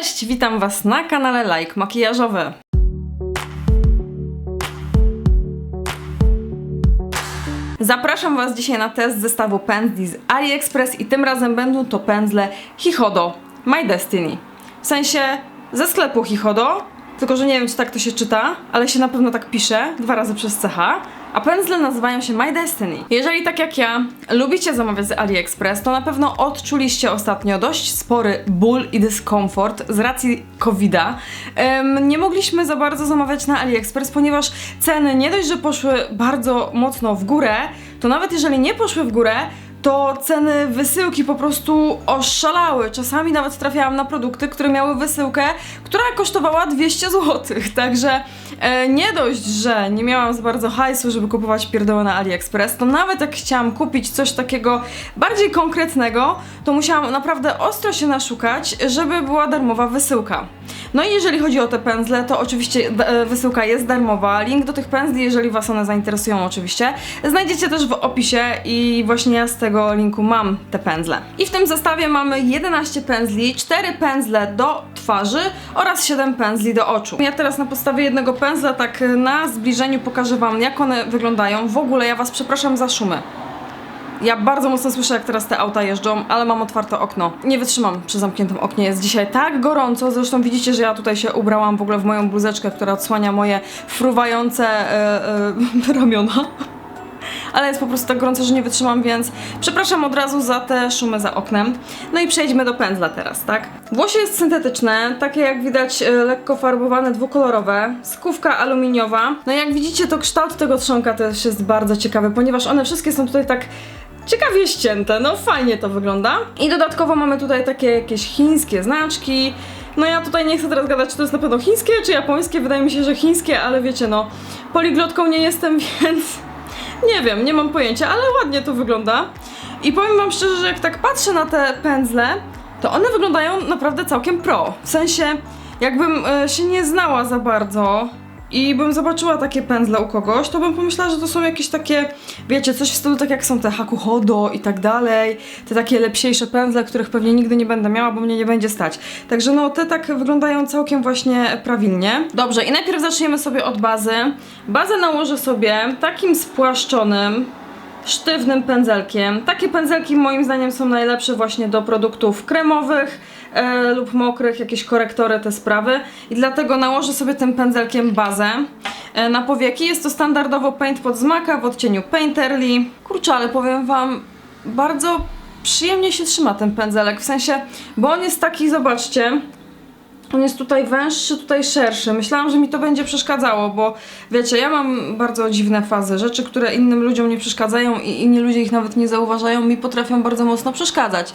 Cześć, witam Was na kanale Like Makijażowy. Zapraszam Was dzisiaj na test zestawu pędzli z AliExpress i tym razem będą to pędzle Hihodo My Destiny. W sensie ze sklepu Hihodo, tylko że nie wiem czy tak to się czyta, ale się na pewno tak pisze, dwa razy przez CH, a pędzle nazywają się My Destiny. Jeżeli tak jak ja lubicie zamawiać z AliExpress, to na pewno odczuliście ostatnio dość spory ból i dyskomfort z racji COVID-a. Em, nie mogliśmy za bardzo zamawiać na AliExpress, ponieważ ceny nie dość, że poszły bardzo mocno w górę, to nawet jeżeli nie poszły w górę, to ceny wysyłki po prostu oszalały. Czasami nawet trafiałam na produkty, które miały wysyłkę, która kosztowała 200 zł. Także e, nie dość, że nie miałam za bardzo hajsu, żeby kupować pierdoły na AliExpress, to nawet jak chciałam kupić coś takiego bardziej konkretnego, to musiałam naprawdę ostro się naszukać, żeby była darmowa wysyłka. No i jeżeli chodzi o te pędzle, to oczywiście e, wysyłka jest darmowa. Link do tych pędzli, jeżeli Was one zainteresują oczywiście, znajdziecie też w opisie i właśnie ja z tego linku mam te pędzle. I w tym zestawie mamy 11 pędzli, 4 pędzle do twarzy oraz 7 pędzli do oczu. Ja teraz na podstawie jednego pędzla tak na zbliżeniu pokażę Wam jak one wyglądają. W ogóle ja Was przepraszam za szumy. Ja bardzo mocno słyszę, jak teraz te auta jeżdżą, ale mam otwarte okno. Nie wytrzymam przy zamkniętym oknie. Jest dzisiaj tak gorąco. Zresztą widzicie, że ja tutaj się ubrałam w ogóle w moją bluzeczkę, która odsłania moje fruwające e, e, ramiona. Ale jest po prostu tak gorąco, że nie wytrzymam, więc przepraszam od razu za te szumy za oknem. No i przejdźmy do pędzla teraz, tak? Włosie jest syntetyczne, takie jak widać e, lekko farbowane, dwukolorowe, skówka aluminiowa. No i jak widzicie, to kształt tego trzonka też jest bardzo ciekawy, ponieważ one wszystkie są tutaj tak ciekawie ścięte, no fajnie to wygląda. I dodatkowo mamy tutaj takie jakieś chińskie znaczki. No ja tutaj nie chcę teraz gadać, czy to jest na pewno chińskie, czy japońskie. Wydaje mi się, że chińskie, ale wiecie, no, poliglotką nie jestem, więc nie wiem, nie mam pojęcia, ale ładnie to wygląda. I powiem wam szczerze, że jak tak patrzę na te pędzle, to one wyglądają naprawdę całkiem pro. W sensie, jakbym e, się nie znała za bardzo i bym zobaczyła takie pędzle u kogoś, to bym pomyślała, że to są jakieś takie, wiecie, coś w stylu tak jak są te Hakuhodo i tak dalej, te takie lepsiejsze pędzle, których pewnie nigdy nie będę miała, bo mnie nie będzie stać. Także no, te tak wyglądają całkiem właśnie prawilnie. Dobrze, i najpierw zaczniemy sobie od bazy. Bazę nałożę sobie takim spłaszczonym, sztywnym pędzelkiem. Takie pędzelki moim zdaniem są najlepsze właśnie do produktów kremowych e, lub mokrych, jakieś korektory, te sprawy. I dlatego nałożę sobie tym pędzelkiem bazę e, na powieki. Jest to standardowo paint pod zmaka w odcieniu Painterly. Kurczę, ale powiem wam, bardzo przyjemnie się trzyma ten pędzelek, w sensie, bo on jest taki, zobaczcie, on jest tutaj węższy, tutaj szerszy. Myślałam, że mi to będzie przeszkadzało, bo wiecie, ja mam bardzo dziwne fazy. Rzeczy, które innym ludziom nie przeszkadzają i inni ludzie ich nawet nie zauważają, mi potrafią bardzo mocno przeszkadzać.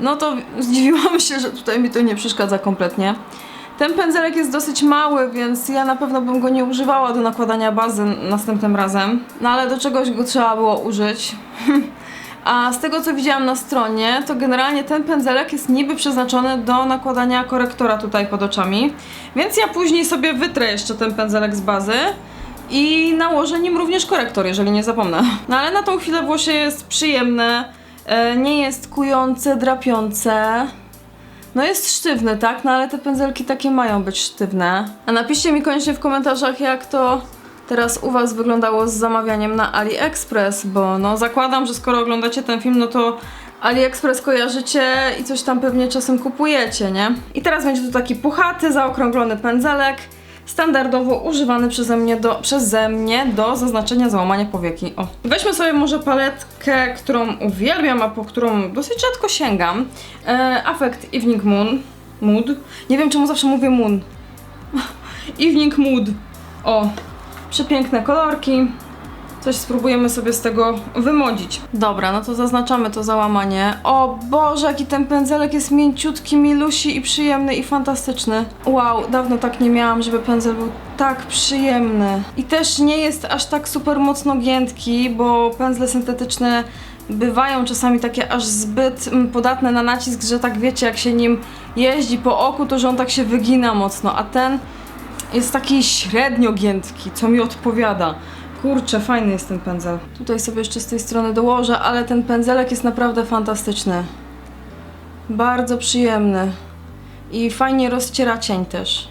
No to zdziwiłam się, że tutaj mi to nie przeszkadza kompletnie. Ten pędzelek jest dosyć mały, więc ja na pewno bym go nie używała do nakładania bazy następnym razem. No ale do czegoś go trzeba było użyć. A z tego co widziałam na stronie, to generalnie ten pędzelek jest niby przeznaczony do nakładania korektora tutaj pod oczami. Więc ja później sobie wytrę jeszcze ten pędzelek z bazy i nałożę nim również korektor, jeżeli nie zapomnę. No ale na tą chwilę włosie jest przyjemne, nie jest kujące, drapiące. No jest sztywny, tak? No ale te pędzelki takie mają być sztywne. A napiszcie mi koniecznie w komentarzach, jak to teraz u Was wyglądało z zamawianiem na AliExpress, bo no zakładam, że skoro oglądacie ten film, no to AliExpress kojarzycie i coś tam pewnie czasem kupujecie, nie? I teraz będzie tu taki puchaty, zaokrąglony pędzelek, standardowo używany przeze mnie do, przeze mnie do zaznaczenia załamania powieki. O. Weźmy sobie może paletkę, którą uwielbiam, a po którą dosyć rzadko sięgam. E, Affect Evening Moon. Mood. Nie wiem czemu zawsze mówię moon. Evening Mood. O, przepiękne kolorki. Coś spróbujemy sobie z tego wymodzić. Dobra, no to zaznaczamy to załamanie. O Boże, jaki ten pędzelek jest mięciutki, milusi i przyjemny i fantastyczny. Wow, dawno tak nie miałam, żeby pędzel był tak przyjemny. I też nie jest aż tak super mocno giętki, bo pędzle syntetyczne bywają czasami takie aż zbyt mm, podatne na nacisk, że tak wiecie, jak się nim jeździ po oku, to że on tak się wygina mocno, a ten jest taki średnio giętki, co mi odpowiada. Kurczę, fajny jest ten pędzel. Tutaj sobie jeszcze z tej strony dołożę, ale ten pędzelek jest naprawdę fantastyczny. Bardzo przyjemny. i fajnie rozciera cień też.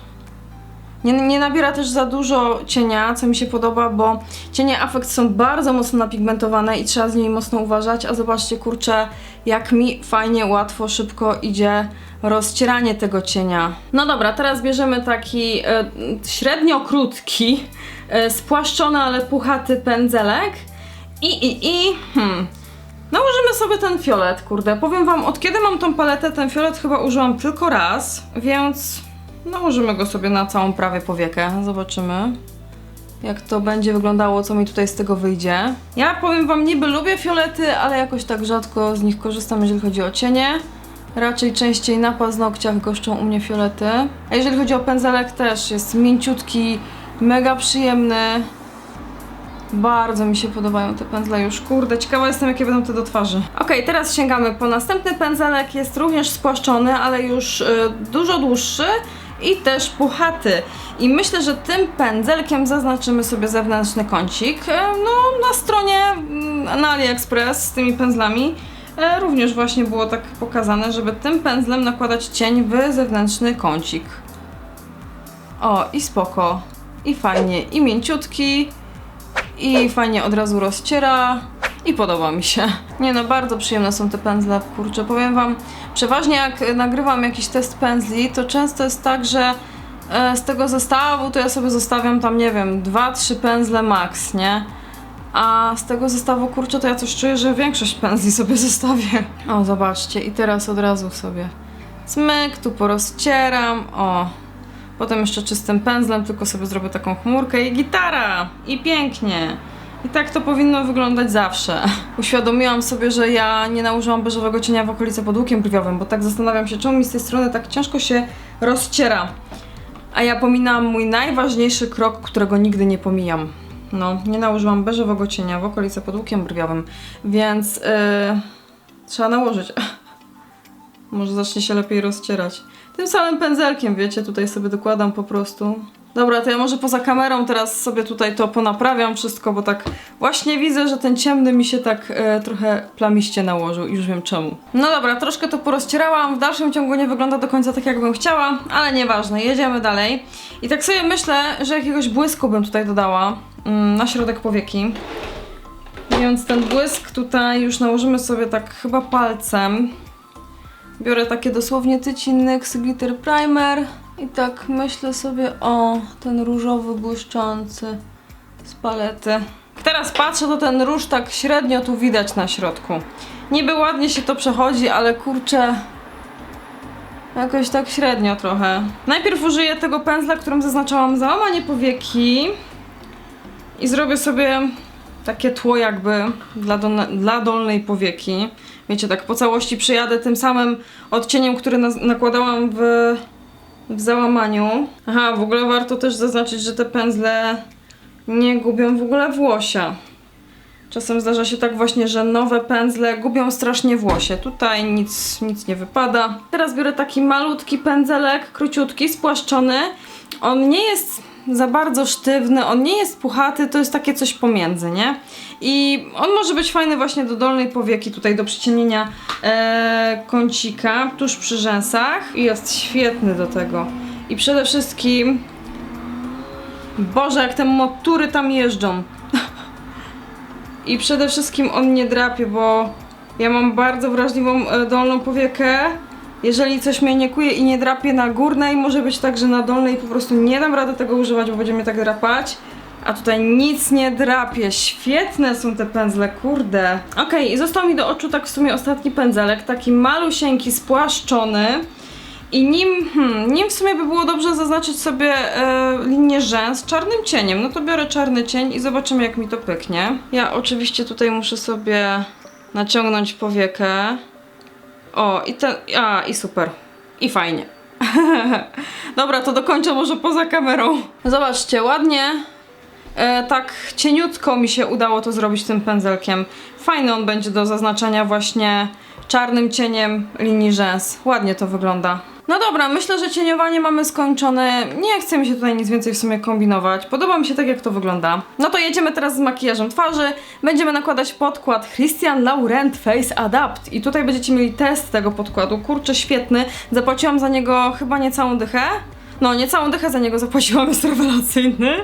Nie, nie nabiera też za dużo cienia, co mi się podoba, bo cienie Affect są bardzo mocno napigmentowane i trzeba z nimi mocno uważać, a zobaczcie, kurczę, jak mi fajnie, łatwo, szybko idzie rozcieranie tego cienia. No dobra, teraz bierzemy taki e, średnio krótki, spłaszczony, ale puchaty pędzelek i, i, i, hmm, Nałożymy sobie ten fiolet, kurde. Powiem wam, od kiedy mam tą paletę, ten fiolet chyba użyłam tylko raz, więc nałożymy go sobie na całą prawie powiekę. Zobaczymy, jak to będzie wyglądało, co mi tutaj z tego wyjdzie. Ja powiem wam, niby lubię fiolety, ale jakoś tak rzadko z nich korzystam, jeżeli chodzi o cienie. Raczej częściej na paznokciach goszczą u mnie fiolety. A jeżeli chodzi o pędzelek też, jest mięciutki, mega przyjemny. Bardzo mi się podobają te pędzle już. Kurde, ciekawa jestem, jakie będą te do twarzy. Okej, teraz sięgamy po następny pędzelek. Jest również spłaszczony, ale już y, dużo dłuższy i też puchaty. I myślę, że tym pędzelkiem zaznaczymy sobie zewnętrzny kącik. E, No, na stronie mm, na AliExpress z tymi pędzlami e, również właśnie było tak pokazane, żeby tym pędzlem nakładać cień w zewnętrzny kącik. O, i spoko. I fajnie, i mięciutki, i fajnie od razu rozciera i podoba mi się. Nie no, bardzo przyjemne są te pędzle, kurczę, powiem wam, przeważnie jak nagrywam jakiś test pędzli, to często jest tak, że e, z tego zestawu to ja sobie zostawiam tam, nie wiem, 2-3 pędzle max, nie? A z tego zestawu, kurczę, to ja coś czuję, że większość pędzli sobie zostawię. O, zobaczcie, i teraz od razu sobie smyk, tu porozcieram, o, Potem jeszcze czystym pędzlem, tylko sobie zrobię taką chmurkę i gitara! I pięknie! I tak to powinno wyglądać zawsze. Uświadomiłam sobie, że ja nie nałożyłam beżowego cienia w okolicy pod łukiem brwiowym, bo tak zastanawiam się, czemu mi z tej strony tak ciężko się rozciera. A ja pominęłam mój najważniejszy krok, którego nigdy nie pomijam. No, nie nałożyłam beżowego cienia w okolicy pod łukiem brwiowym, więc yy, trzeba nałożyć. Może zacznie się lepiej rozcierać. Tym samym pędzelkiem, wiecie, tutaj sobie dokładam po prostu. Dobra, to ja może poza kamerą teraz sobie tutaj to ponaprawiam wszystko, bo tak właśnie widzę, że ten ciemny mi się tak e, trochę plamiście nałożył i już wiem czemu. No dobra, troszkę to porozcierałam, w dalszym ciągu nie wygląda do końca tak jakbym chciała, ale nieważne, jedziemy dalej. I tak sobie myślę, że jakiegoś błysku bym tutaj dodała mm, na środek powieki. Więc ten błysk tutaj już nałożymy sobie tak chyba palcem. Biorę takie dosłownie Tycinnyx Glitter Primer i tak myślę sobie o ten różowy błyszczący z palety. Teraz patrzę, to ten róż tak średnio tu widać na środku. Niby ładnie się to przechodzi, ale kurczę... Jakoś tak średnio trochę. Najpierw użyję tego pędzla, którym zaznaczałam załamanie powieki i zrobię sobie takie tło jakby dla, dolne, dla dolnej powieki. Wiecie, tak po całości przyjadę tym samym odcieniem, który na, nakładałam w, w załamaniu. Aha, w ogóle warto też zaznaczyć, że te pędzle nie gubią w ogóle włosia. Czasem zdarza się tak właśnie, że nowe pędzle gubią strasznie włosie. Tutaj nic, nic nie wypada. Teraz biorę taki malutki pędzelek, króciutki, spłaszczony. On nie jest za bardzo sztywny, on nie jest puchaty, to jest takie coś pomiędzy, nie? I on może być fajny właśnie do dolnej powieki, tutaj do przyciemnienia e, kącika, tuż przy rzęsach. I jest świetny do tego. I przede wszystkim... Boże, jak te motury tam jeżdżą. I przede wszystkim on nie drapie, bo ja mam bardzo wrażliwą e, dolną powiekę. Jeżeli coś mnie nie kuje i nie drapie na górnej, może być tak, że na dolnej po prostu nie dam rady tego używać, bo będzie mnie tak drapać. A tutaj nic nie drapie. Świetne są te pędzle, kurde. Okej, i został mi do oczu tak w sumie ostatni pędzelek, taki malusieńki, spłaszczony. I nim, hmm, nim w sumie by było dobrze zaznaczyć sobie e, linię rzęs czarnym cieniem. No to biorę czarny cień i zobaczymy jak mi to pyknie. Ja oczywiście tutaj muszę sobie naciągnąć powiekę. O, i ten, a, i super. I fajnie. Dobra, to dokończę może poza kamerą. Zobaczcie, ładnie. E, tak cieniutko mi się udało to zrobić tym pędzelkiem. Fajny on będzie do zaznaczenia właśnie czarnym cieniem linii rzęs. Ładnie to wygląda. No dobra, myślę, że cieniowanie mamy skończone. Nie chce mi się tutaj nic więcej w sumie kombinować. Podoba mi się tak, jak to wygląda. No to jedziemy teraz z makijażem twarzy. Będziemy nakładać podkład Christian Laurent Face Adapt. I tutaj będziecie mieli test tego podkładu. Kurczę, świetny. Zapłaciłam za niego chyba niecałą dychę. No, niecałą dychę za niego zapłaciłam, jest rewelacyjny.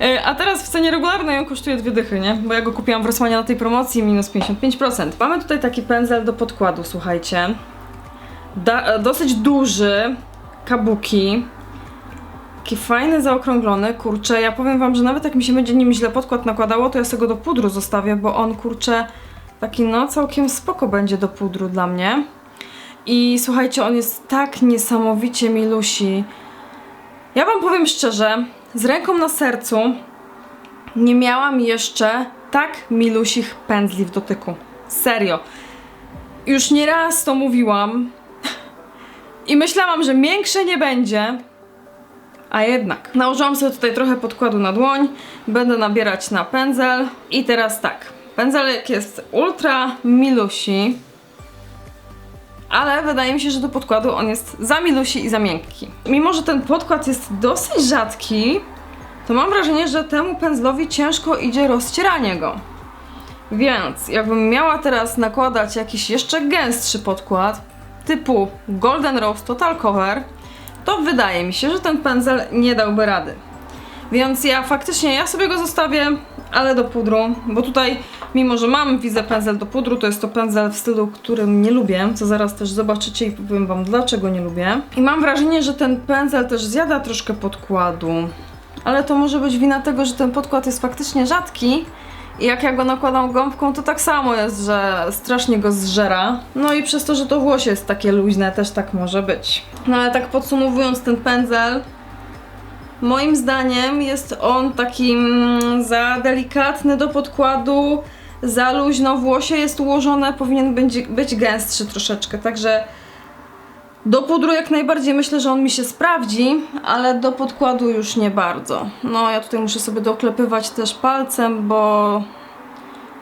E, A teraz w cenie regularnej on kosztuje dwie dychy, nie? Bo ja go kupiłam w Rosmanie na tej promocji minus 55%. Mamy tutaj taki pędzel do podkładu, słuchajcie. Da, dosyć duży, kabuki. Taki fajny, zaokrąglony, kurczę, ja powiem wam, że nawet jak mi się będzie nim źle podkład nakładało, to ja sobie go do pudru zostawię, bo on, kurczę, taki no całkiem spoko będzie do pudru dla mnie. I słuchajcie, on jest tak niesamowicie milusi. Ja wam powiem szczerze, z ręką na sercu nie miałam jeszcze tak milusich pędzli w dotyku. Serio. Już nieraz to mówiłam, i myślałam, że miększe nie będzie, a jednak. Nałożyłam sobie tutaj trochę podkładu na dłoń, będę nabierać na pędzel i teraz tak. Pędzelek jest ultra milusi, ale wydaje mi się, że do podkładu on jest za milusi i za miękki. Mimo, że ten podkład jest dosyć rzadki, to mam wrażenie, że temu pędzlowi ciężko idzie rozcieranie go. Więc jakbym miała teraz nakładać jakiś jeszcze gęstszy podkład, typu Golden Rose Total Cover, to wydaje mi się, że ten pędzel nie dałby rady. Więc ja faktycznie, ja sobie go zostawię, ale do pudru, bo tutaj, mimo że mam widzę pędzel do pudru, to jest to pędzel w stylu, którym nie lubię, co zaraz też zobaczycie i powiem wam dlaczego nie lubię. I mam wrażenie, że ten pędzel też zjada troszkę podkładu, ale to może być wina tego, że ten podkład jest faktycznie rzadki, i jak ja go nakładam gąbką, to tak samo jest, że strasznie go zżera. No i przez to, że to włosie jest takie luźne, też tak może być. No ale tak podsumowując ten pędzel, moim zdaniem jest on taki mm, za delikatny do podkładu, za luźno włosie jest ułożone, powinien być, być gęstszy troszeczkę, także do pudru jak najbardziej myślę, że on mi się sprawdzi, ale do podkładu już nie bardzo. No ja tutaj muszę sobie doklepywać też palcem, bo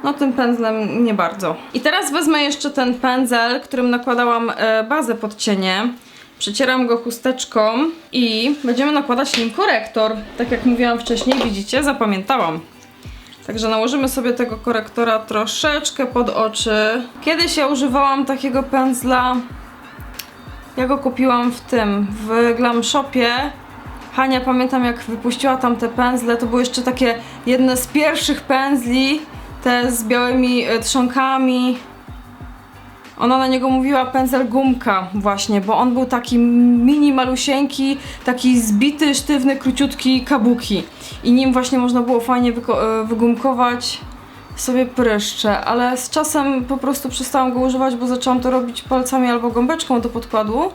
no tym pędzlem nie bardzo. I teraz wezmę jeszcze ten pędzel, którym nakładałam e, bazę pod cienie. Przecieram go chusteczką i będziemy nakładać nim korektor. Tak jak mówiłam wcześniej, widzicie, zapamiętałam. Także nałożymy sobie tego korektora troszeczkę pod oczy. Kiedyś ja używałam takiego pędzla ja go kupiłam w tym, w Glam Shopie. Hania, pamiętam jak wypuściła tam te pędzle, to były jeszcze takie jedne z pierwszych pędzli, te z białymi e, trzonkami. Ona na niego mówiła pędzel gumka właśnie, bo on był taki mini malusieńki, taki zbity, sztywny, króciutki kabuki. I nim właśnie można było fajnie e, wygumkować sobie pryszcze, ale z czasem po prostu przestałam go używać, bo zaczęłam to robić palcami albo gąbeczką do podkładu.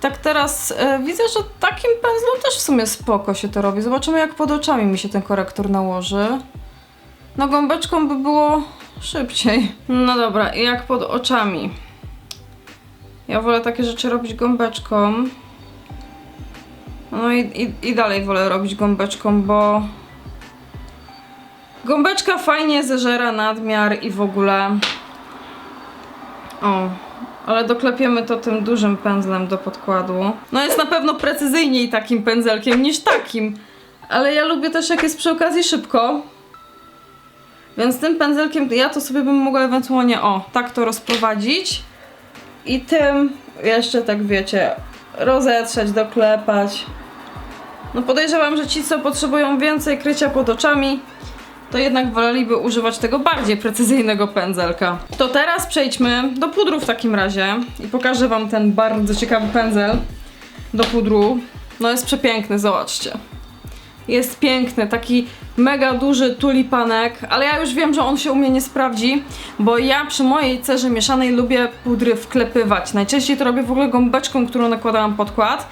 Tak teraz e, widzę, że takim pędzlem też w sumie spoko się to robi. Zobaczymy jak pod oczami mi się ten korektor nałoży. No gąbeczką by było szybciej. No dobra, i jak pod oczami? Ja wolę takie rzeczy robić gąbeczką. No i, i, i dalej wolę robić gąbeczką, bo Gąbeczka fajnie zeżera nadmiar i w ogóle. O, ale doklepiemy to tym dużym pędzlem do podkładu. No jest na pewno precyzyjniej takim pędzelkiem niż takim. Ale ja lubię też jak jest przy okazji szybko. Więc tym pędzelkiem ja to sobie bym mogła ewentualnie o, tak to rozprowadzić. I tym jeszcze tak wiecie, rozetrzeć, doklepać. No podejrzewam, że ci co potrzebują więcej krycia pod oczami, to jednak woleliby używać tego bardziej precyzyjnego pędzelka. To teraz przejdźmy do pudru w takim razie i pokażę wam ten bardzo ciekawy pędzel do pudru. No jest przepiękny, zobaczcie. Jest piękny, taki mega duży tulipanek, ale ja już wiem, że on się u mnie nie sprawdzi, bo ja przy mojej cerze mieszanej lubię pudry wklepywać. Najczęściej to robię w ogóle gąbeczką, którą nakładałam podkład.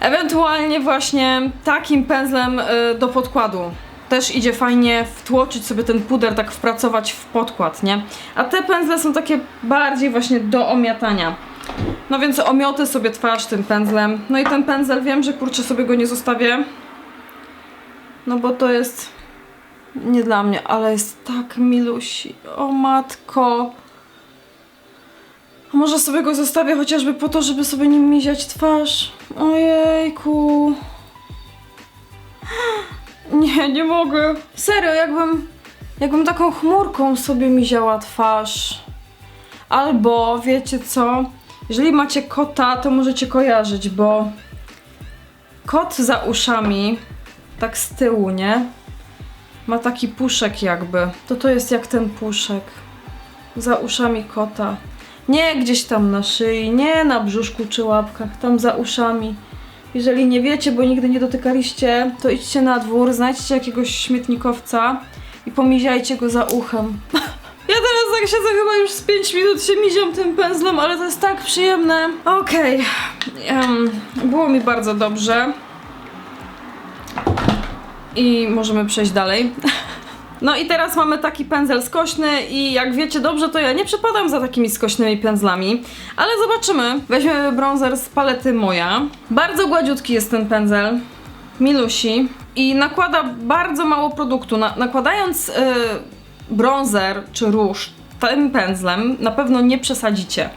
Ewentualnie właśnie takim pędzlem y, do podkładu też idzie fajnie wtłoczyć sobie ten puder, tak wpracować w podkład, nie? A te pędzle są takie bardziej właśnie do omiatania. No więc omiotę sobie twarz tym pędzlem. No i ten pędzel wiem, że kurczę sobie go nie zostawię. No bo to jest nie dla mnie, ale jest tak milusi. O matko. Może sobie go zostawię chociażby po to, żeby sobie nim miziać twarz? Ojejku. Nie, nie mogę. Serio, jakbym, jakbym taką chmurką sobie miziała twarz. Albo, wiecie co? Jeżeli macie kota, to możecie kojarzyć, bo kot za uszami, tak z tyłu, nie? Ma taki puszek jakby. To to jest jak ten puszek. Za uszami kota. Nie gdzieś tam na szyi, nie na brzuszku czy łapkach, tam za uszami. Jeżeli nie wiecie, bo nigdy nie dotykaliście, to idźcie na dwór, znajdźcie jakiegoś śmietnikowca i pomiziajcie go za uchem. Ja teraz tak siedzę chyba już z 5 minut się miziam tym pędzlem, ale to jest tak przyjemne. Okej, em, było mi bardzo dobrze. I możemy przejść dalej. No i teraz mamy taki pędzel skośny i jak wiecie dobrze, to ja nie przepadam za takimi skośnymi pędzlami, ale zobaczymy. Weźmiemy bronzer z palety Moja. Bardzo gładziutki jest ten pędzel, milusi i nakłada bardzo mało produktu. Na, nakładając y, bronzer czy róż tym pędzlem na pewno nie przesadzicie.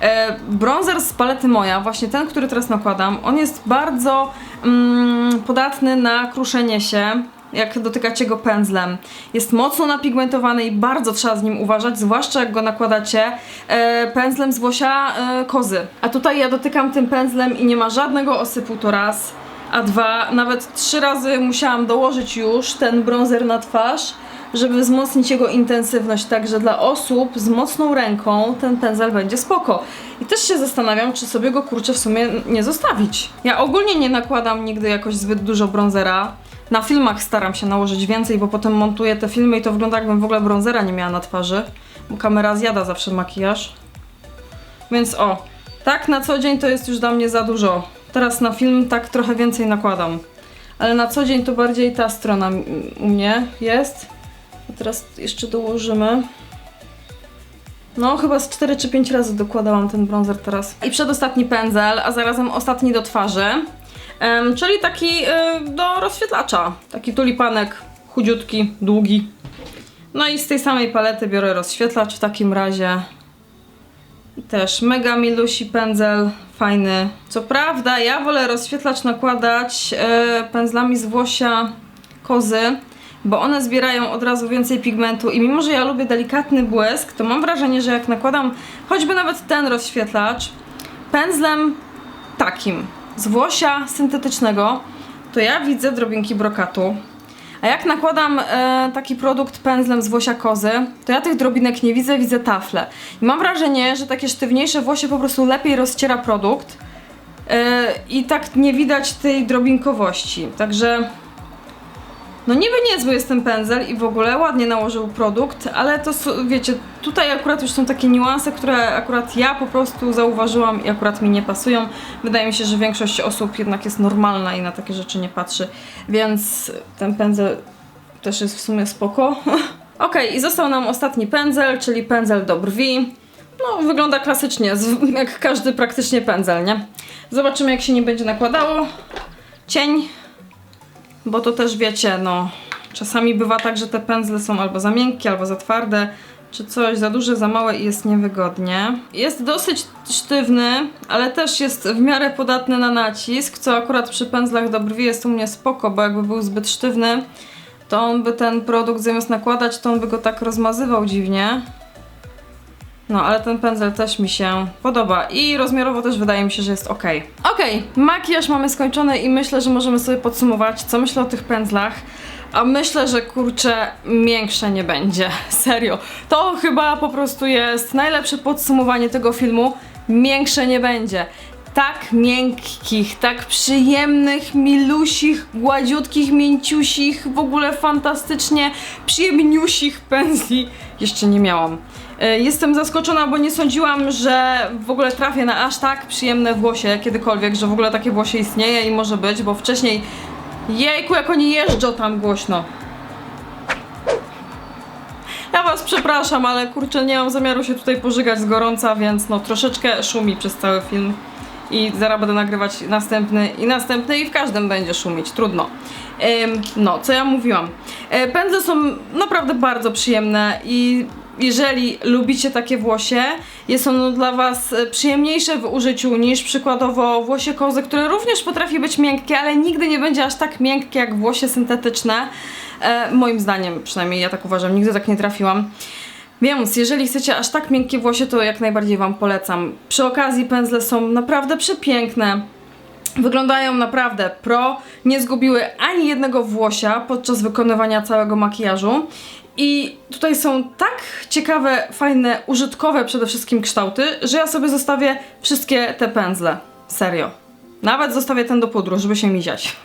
E, bronzer z palety Moja, właśnie ten, który teraz nakładam, on jest bardzo mm, podatny na kruszenie się, jak dotykacie go pędzlem. Jest mocno napigmentowany i bardzo trzeba z nim uważać, zwłaszcza jak go nakładacie e, pędzlem z włosia e, kozy. A tutaj ja dotykam tym pędzlem i nie ma żadnego osypu to raz, a dwa, nawet trzy razy musiałam dołożyć już ten bronzer na twarz, żeby wzmocnić jego intensywność, także dla osób z mocną ręką ten pędzel będzie spoko. I też się zastanawiam, czy sobie go kurczę w sumie nie zostawić. Ja ogólnie nie nakładam nigdy jakoś zbyt dużo bronzera. Na filmach staram się nałożyć więcej, bo potem montuję te filmy i to wygląda jakbym w ogóle bronzera nie miała na twarzy, bo kamera zjada zawsze makijaż. Więc o, tak na co dzień to jest już dla mnie za dużo. Teraz na film tak trochę więcej nakładam. Ale na co dzień to bardziej ta strona u mnie jest. A teraz jeszcze dołożymy. No, chyba z 4 czy 5 razy dokładałam ten bronzer teraz. I przedostatni pędzel, a zarazem ostatni do twarzy. Czyli taki y, do rozświetlacza. Taki tulipanek chudziutki, długi. No i z tej samej palety biorę rozświetlacz w takim razie. Też mega milusi pędzel, fajny. Co prawda, ja wolę rozświetlacz nakładać e, pędzlami z włosia kozy, bo one zbierają od razu więcej pigmentu i mimo, że ja lubię delikatny błysk, to mam wrażenie, że jak nakładam choćby nawet ten rozświetlacz pędzlem takim, z włosia syntetycznego, to ja widzę drobinki brokatu. A jak nakładam e, taki produkt pędzlem z włosia kozy, to ja tych drobinek nie widzę, widzę tafle. I mam wrażenie, że takie sztywniejsze włosie po prostu lepiej rozciera produkt e, i tak nie widać tej drobinkowości. Także no niby niezły jest ten pędzel i w ogóle ładnie nałożył produkt, ale to wiecie, tutaj akurat już są takie niuanse, które akurat ja po prostu zauważyłam i akurat mi nie pasują. Wydaje mi się, że większość osób jednak jest normalna i na takie rzeczy nie patrzy, więc ten pędzel też jest w sumie spoko. Okej, i został nam ostatni pędzel, czyli pędzel do brwi. No, wygląda klasycznie, jak każdy praktycznie pędzel, nie? Zobaczymy, jak się nie będzie nakładało. Cień, bo to też wiecie, no, czasami bywa tak, że te pędzle są albo za miękkie, albo za twarde, czy coś za duże, za małe i jest niewygodnie. Jest dosyć sztywny, ale też jest w miarę podatny na nacisk, co akurat przy pędzlach do brwi jest u mnie spoko, bo jakby był zbyt sztywny, to on by ten produkt zamiast nakładać, to on by go tak rozmazywał dziwnie. No, ale ten pędzel też mi się podoba i rozmiarowo też wydaje mi się, że jest ok. Ok, makijaż mamy skończony i myślę, że możemy sobie podsumować, co myślę o tych pędzlach. A myślę, że kurczę, miększe nie będzie. Serio. To chyba po prostu jest najlepsze podsumowanie tego filmu. Miększe nie będzie. Tak miękkich, tak przyjemnych, milusich, gładziutkich, mięciusich, w ogóle fantastycznie przyjemniusich pędzli jeszcze nie miałam. E, Jestem zaskoczona, bo nie sądziłam, że w ogóle trafię na aż tak przyjemne włosie kiedykolwiek, że w ogóle takie włosie istnieje i może być, bo wcześniej jejku, jak oni jeżdżą tam głośno. Ja was przepraszam, ale kurczę, nie mam zamiaru się tutaj pożygać z gorąca, więc no troszeczkę szumi przez cały film. I zaraz będę nagrywać następny i następny i w każdym będzie szumić, trudno. Ym, no, co ja mówiłam. E, pędzle są naprawdę bardzo przyjemne i jeżeli lubicie takie włosie, jest ono dla Was e, przyjemniejsze w użyciu niż przykładowo włosie kozy, które również potrafi być miękkie, ale nigdy nie będzie aż tak miękkie jak włosie syntetyczne. E, moim zdaniem, przynajmniej ja tak uważam, nigdy tak nie trafiłam. Więc jeżeli chcecie aż tak miękkie włosie, to jak najbardziej Wam polecam. Przy okazji pędzle są naprawdę przepiękne. Wyglądają naprawdę pro, nie zgubiły ani jednego włosia podczas wykonywania całego makijażu. I tutaj są tak ciekawe, fajne, użytkowe przede wszystkim kształty, że ja sobie zostawię wszystkie te pędzle. Serio. Nawet zostawię ten do pudru, żeby się miziać.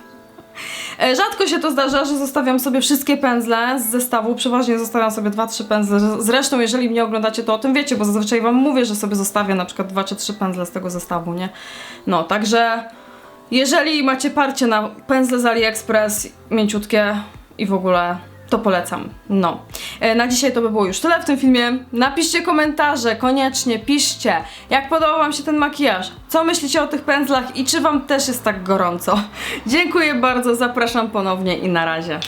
E, Rzadko się to zdarza, że zostawiam sobie wszystkie pędzle z zestawu. Przeważnie zostawiam sobie 2-3 pędzle. Zresztą, jeżeli mnie oglądacie, to o tym wiecie, bo zazwyczaj Wam mówię, że sobie zostawię na przykład 2 czy 3 pędzle z tego zestawu, nie? No, także jeżeli macie parcie na pędzle z AliExpress, mięciutkie i w ogóle, to polecam. No. E, Na dzisiaj to by było już tyle w tym filmie. Napiszcie komentarze, koniecznie piszcie, jak podobał Wam się ten makijaż, co myślicie o tych pędzlach i czy Wam też jest tak gorąco. Dziękuję bardzo, zapraszam ponownie i na razie.